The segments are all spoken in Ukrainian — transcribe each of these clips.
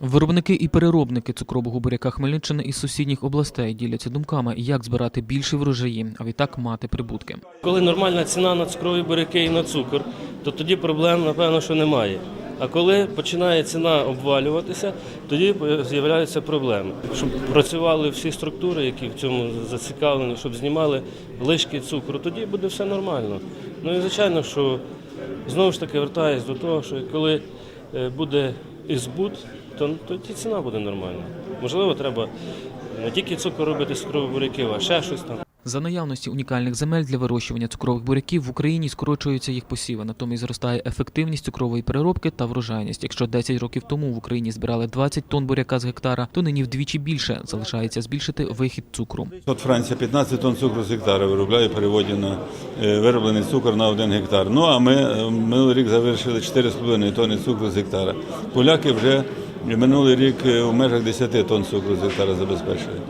Виробники і переробники цукрового буряка Хмельниччини із сусідніх областей діляться думками, як збирати більші врожаї, а відтак мати прибутки. Коли нормальна ціна на цукрові буряки і на цукор, то тоді проблем, напевно, що немає. А коли починає ціна обвалюватися, тоді з'являються проблеми. Щоб працювали всі структури, які в цьому зацікавлені, щоб знімали лишки цукру, тоді буде все нормально. Ну і звичайно, що знову ж таки вертаюсь до того, що коли е, буде і збут, то тоді ціна буде нормальна. Можливо, треба не тільки цукор робити з цукрових буряків, а ще щось там. За наявності унікальних земель для вирощування цукрових буряків в Україні скорочуються їх посіви, натомість зростає ефективність цукрової переробки та врожайність. Якщо 10 років тому в Україні збирали 20 тонн буряка з гектара, то нині вдвічі більше залишається збільшити вихід цукру. От Франція 15 тонн цукру з гектара виробляє переводі на е, вироблений цукор на 1 гектар. Ну а ми е, минулий рік завершили 4,5 тонни цукру з гектара. Поляки вже минулий рік е, в межах 10 тонн цукру з гектара забезпечили.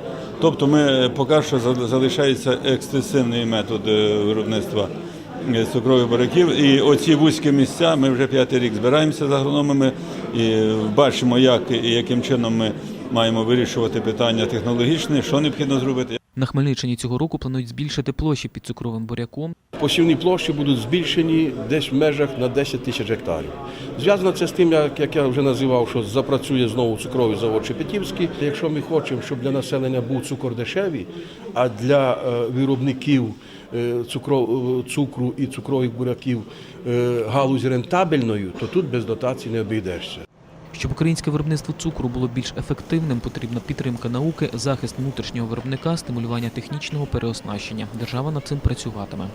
Тобто ми е, поки що залишається екстенсивний метод е, виробництва е, цукрових буряків. І оці вузькі місця ми вже п'ятий рік збираємося з агрономами і е, бачимо, як і яким чином ми маємо вирішувати питання технологічне, що необхідно зробити. На Хмельниччині цього року планують збільшити площі під цукровим буряком. Посівні площі будуть збільшені десь в межах на 10 тисяч гектарів. Зв'язано це з тим, як, я вже називав, що запрацює знову цукровий завод Шепетівський. Якщо ми хочемо, щоб для населення був цукор дешевий, а для е, виробників е, е, цукру і цукрових буряків галузь рентабельною, то тут без дотацій не обійдешся. Щоб українське виробництво цукру було більш ефективним, потрібна підтримка науки, захист внутрішнього виробника, стимулювання технічного переоснащення. Держава над цим працюватиме.